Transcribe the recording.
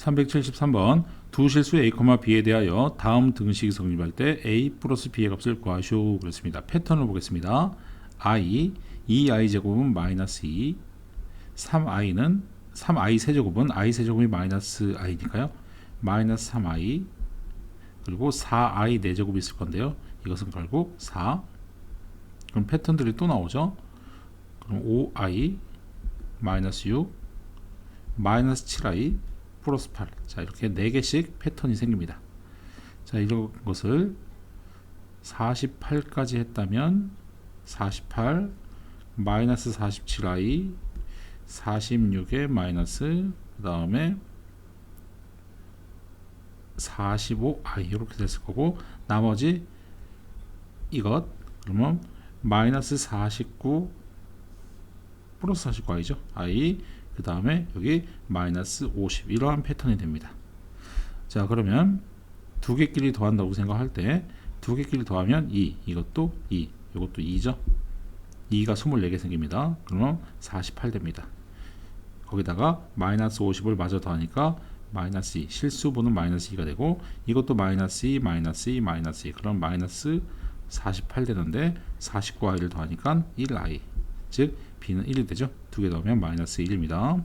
373번 두 실수 a, b에 대하여 다음 등식이 성립할 때 a 플러스 b의 값을 구하시오 그랬습니다. 패턴을 보겠습니다. i 2i 제곱은 마이너스 2 3i는 3i 세제곱은 i 세제곱이 마이너스 i니까요. 마이너스 3i 그리고 4i 4제곱이 있을 건데요. 이것은 결국 4 그럼 패턴들이 또 나오죠. 그럼 5i 마이너스 6 마이너스 7i 플러스 8. 자, 이렇게 4개씩 패턴이 생깁니다. 자, 이런 것을 48까지 했다면 48 마이너스 47i 46에 마이너스 그 다음에 45i 이렇게 됐을 거고 나머지 이것 그러면 마이너스 49 플러스 49i죠 i 그 다음에 여기 마이너스 50 이러한 패턴이 됩니다. 자 그러면 두 개끼리 더한다고 생각할 때 두 개끼리 더하면 2 이것도 2 이것도 2죠? 2가 24개 생깁니다. 그러면 48 됩니다. 거기다가 마이너스 50을 마저 더하니까 마이너스 2 실수분은 마이너스 2가 되고 이것도 마이너스 2 마이너스 2 마이너스 2 그럼 마이너스 48 되는데 49i를 더하니까 1i 즉 b는 1이 되죠? 두개 더하면 마이너스 1입니다